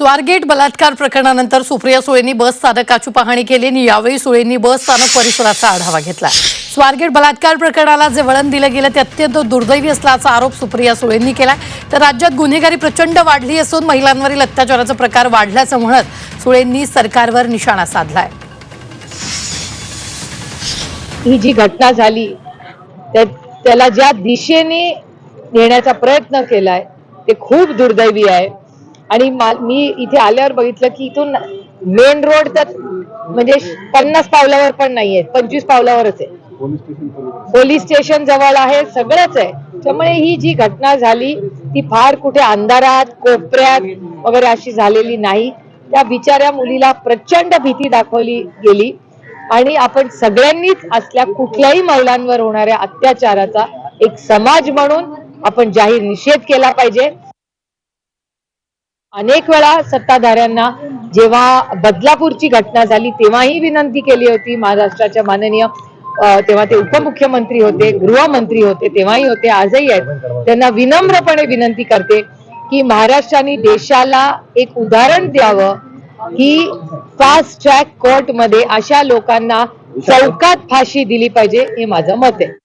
स्वारगेट बलात्कार प्रकरणानंतर सुप्रिया सुळेंनी बस स्थानकाची पाहणी केली आणि यावेळी सुळेंनी बस स्थानक परिसराचा आढावा घेतला. स्वारगेट बलात्कार प्रकरणाला जे वळण दिलं गेलं ते अत्यंत दुर्दैवी असल्याचा आरोप सुप्रिया सुळेंनी केला तर राज्यात गुन्हेगारी प्रचंड वाढली असून महिलांवरील अत्याचाराचा प्रकार वाढल्याचं म्हणत सुळेंनी सरकारवर निशाणा साधलाय. ही जी घटना झाली त्या त्याला ज्या दिशेने नेण्याचा प्रयत्न केलाय ते खूप दुर्दैवी आहे. आणि मा- मी इथे आल्यावर बघितलं की इथून मेन रोड तर म्हणजे पन्नास पावलावर पण नाहीये पंचवीस पावलावरच आहे. पोलीस स्टेशन जवळ. आहे सगळंच आहे. त्यामुळे ही जी घटना झाली ती फार कुठे अंधारात कोपऱ्यात वगैरे अशी झालेली नाही. त्या बिचाऱ्या मुलीला प्रचंड भीती दाखवली गेली. आणि आपण सगळ्यांनीच असल्या कुठल्याही महिलांवर होणाऱ्या अत्याचाराचा एक समाज म्हणून आपण जाहीर निषेध केला पाहिजे. अनेक वेळा सत्ताधाऱ्यांना जेव्हा बदलापूरची घटना झाली तेव्हाही विनंती केली होती महाराष्ट्राच्या माननीय तेव्हा ते उपमुख्यमंत्री होते गृहमंत्री होते तेव्हाही होते आजही आहेत. त्यांना विनम्रपणे विनंती करते की महाराष्ट्राने देशाला एक उदाहरण द्यावं की फास्ट ट्रॅक कोर्टमध्ये अशा लोकांना चौकात फाशी दिली पाहिजे हे माझं मत आहे.